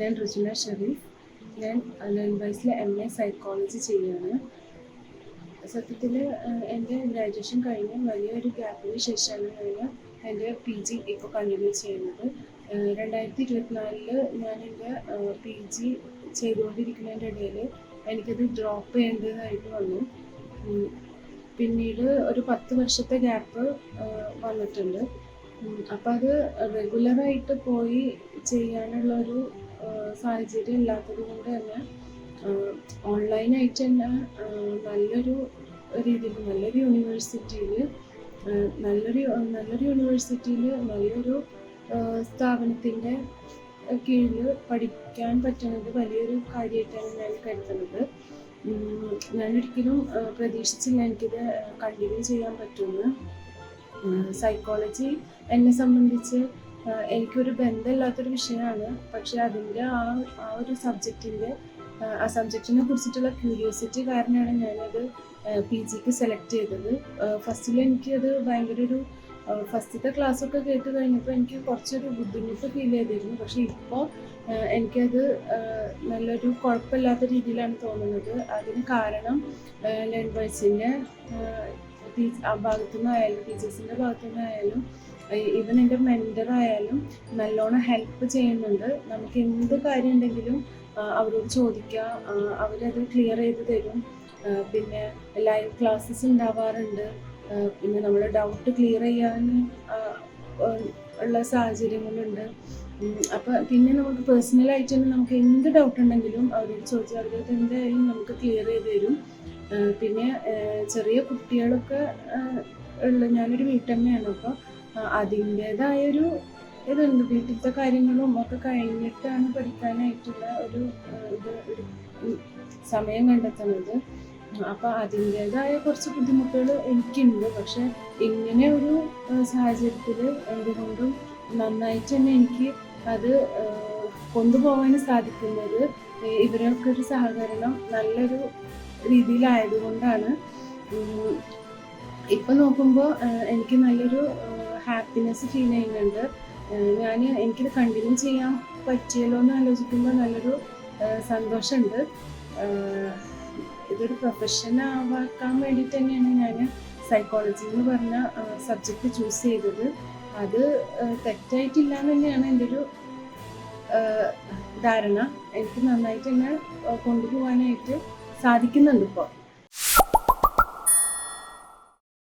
ഞാൻ റിജുല ഷെറീഫ്. ഞാൻ ലൺബൈസിലെ M A psychology ചെയ്യാണ് സത്യത്തിൽ എന്റെ ഗ്രാജുവേഷൻ കഴിഞ്ഞ് വലിയൊരു ഗ്യാപ്പിന് ശേഷമാണ് ഞാൻ എന്റെ പി ജി ഇപ്പോൾ കണ്ടിന്യൂ ചെയ്യുന്നത്. രണ്ടായിരത്തി ഇരുപത്തിനാലിൽ ഞാൻ എന്റെ പി ജി ചെയ്തുകൊണ്ടിരിക്കുന്നതിന്റെ ഇടയിൽ എനിക്കത് ഡ്രോപ്പ് ചെയ്യേണ്ടതായിട്ട് വന്നു. പിന്നീട് ഒരു പത്ത് വർഷത്തെ ഗ്യാപ്പ് വന്നിട്ടുണ്ട്. അപ്പം അത് റെഗുലറായിട്ട് പോയി ചെയ്യാനുള്ള ഒരു സാഹചര്യം ഇല്ലാത്തത് കൊണ്ട് തന്നെ ഓൺലൈനായിട്ട് തന്നെ നല്ലൊരു രീതിയിൽ നല്ലൊരു യൂണിവേഴ്സിറ്റിയിൽ നല്ലൊരു നല്ലൊരു യൂണിവേഴ്സിറ്റിയിൽ നല്ലൊരു സ്ഥാപനത്തിന്റെ കീഴിൽ പഠിക്കാൻ പറ്റുന്നത് വലിയൊരു കാര്യമായിട്ടാണ് ഞാൻ കരുതുന്നത്. ഞാനൊരിക്കലും പ്രതീക്ഷിച്ചില്ല എനിക്കിത് കണ്ടിന്യൂ ചെയ്യാൻ പറ്റുമെന്ന്. സൈക്കോളജി എന്നെ സംബന്ധിച്ച് എനിക്കൊരു ബന്ധമില്ലാത്തൊരു വിഷയമാണ്. പക്ഷെ അതിന്റെ ആ ആ ഒരു സബ്ജക്റ്റിന്റെ ആ സബ്ജക്റ്റിനെ കുറിച്ചിട്ടുള്ള ക്യൂരിയോസിറ്റി കാരണമാണ് ഞാനത് പി ജിക്ക് സെലക്ട് ചെയ്തത്. ഫസ്റ്റിൽ എനിക്കത് ഭയങ്കര ഒരു ഫസ്റ്റത്തെ ക്ലാസ്സൊക്കെ കേട്ട് കഴിഞ്ഞപ്പോൾ എനിക്ക് കുറച്ചൊരു ബുദ്ധിമുട്ട് ഫീൽ ചെയ്തിരുന്നു. പക്ഷേ ഇപ്പോൾ എനിക്കത് നല്ലൊരു കുഴപ്പമില്ലാത്ത രീതിയിലാണ് തോന്നുന്നത്. അതിന് കാരണം ലേൺ വൈസിന്റെ ഭാഗത്തു നിന്നായാലും ടീച്ചേഴ്സിന്റെ ഭാഗത്തു നിന്നായാലും ഈവൻ എന്റെ മെന്ററായാലും നല്ലോണം ഹെൽപ്പ് ചെയ്യുന്നുണ്ട്. നമുക്ക് എന്ത് കാര്യം ഉണ്ടെങ്കിലും അവരോട് ചോദിക്കുക ആ, അവരത് ക്ലിയർ ചെയ്ത് തരും. പിന്നെ ലൈവ് ക്ലാസ്സസ് ഉണ്ടാവാറുണ്ട്. ആ, പിന്നെ നമ്മുടെ ഡൗട്ട് ക്ലിയർ ചെയ്യാൻ ഉള്ള സാഹചര്യങ്ങളുണ്ട്. അപ്പം പിന്നെ നമുക്ക് പേഴ്സണലായിട്ട് തന്നെ നമുക്ക് എന്ത് ഡൗട്ട് ഉണ്ടെങ്കിലും അവരോട് ചോദിച്ചാൽ അവരത് എന്തായാലും നമുക്ക് ക്ലിയർ ചെയ്ത് തരും. പിന്നെ ചെറിയ കുട്ടികളൊക്കെ ഉള്ള ഞാനൊരു വീട്ടമ്മയാണ് അപ്പോൾ അതിന്റേതായൊരു ഇതുണ്ട്. വീട്ടിലത്തെ കാര്യങ്ങളും ഒക്കെ കഴിഞ്ഞിട്ടാണ് പഠിക്കാനായിട്ടുള്ള ഒരു ഇത് സമയം കണ്ടെത്തുന്നത്. അപ്പം അതിന്റേതായ കുറച്ച് ബുദ്ധിമുട്ടുകൾ എനിക്കുണ്ട്. പക്ഷെ ഇങ്ങനെ ഒരു സാഹചര്യത്തിൽ എന്തുകൊണ്ടും നന്നായിട്ട് തന്നെ എനിക്ക് അത് കൊണ്ടുപോകാനും സാധിക്കുന്നത് ഇവരൊക്കെ ഒരു സഹകരണം നല്ലൊരു രീതിയിലായതുകൊണ്ടാണ്. ഇപ്പൊ നോക്കുമ്പോൾ എനിക്ക് നല്ലൊരു ഹാപ്പിനെസ് ഫീൽ ചെയ്യുന്നുണ്ട്. ഞാൻ എനിക്കിത് കണ്ടിന്യൂ ചെയ്യാൻ പറ്റിയല്ലോ എന്ന് ആലോചിക്കുമ്പോൾ നല്ലൊരു സന്തോഷമുണ്ട്. ഇതൊരു പ്രൊഫഷൻ ആവാക്കാൻ വേണ്ടിയിട്ട് തന്നെയാണ് ഞാൻ സൈക്കോളജി എന്ന് പറഞ്ഞ സബ്ജക്റ്റ് ചൂസ് ചെയ്തത്. അത് തെറ്റായിട്ടില്ല എന്ന് തന്നെയാണ് എന്റെ ഒരു ധാരണ. എനിക്ക് നന്നായിട്ട് തന്നെ കൊണ്ടുപോകാനായിട്ട് സാധിക്കുന്നുണ്ട് ഇപ്പോൾ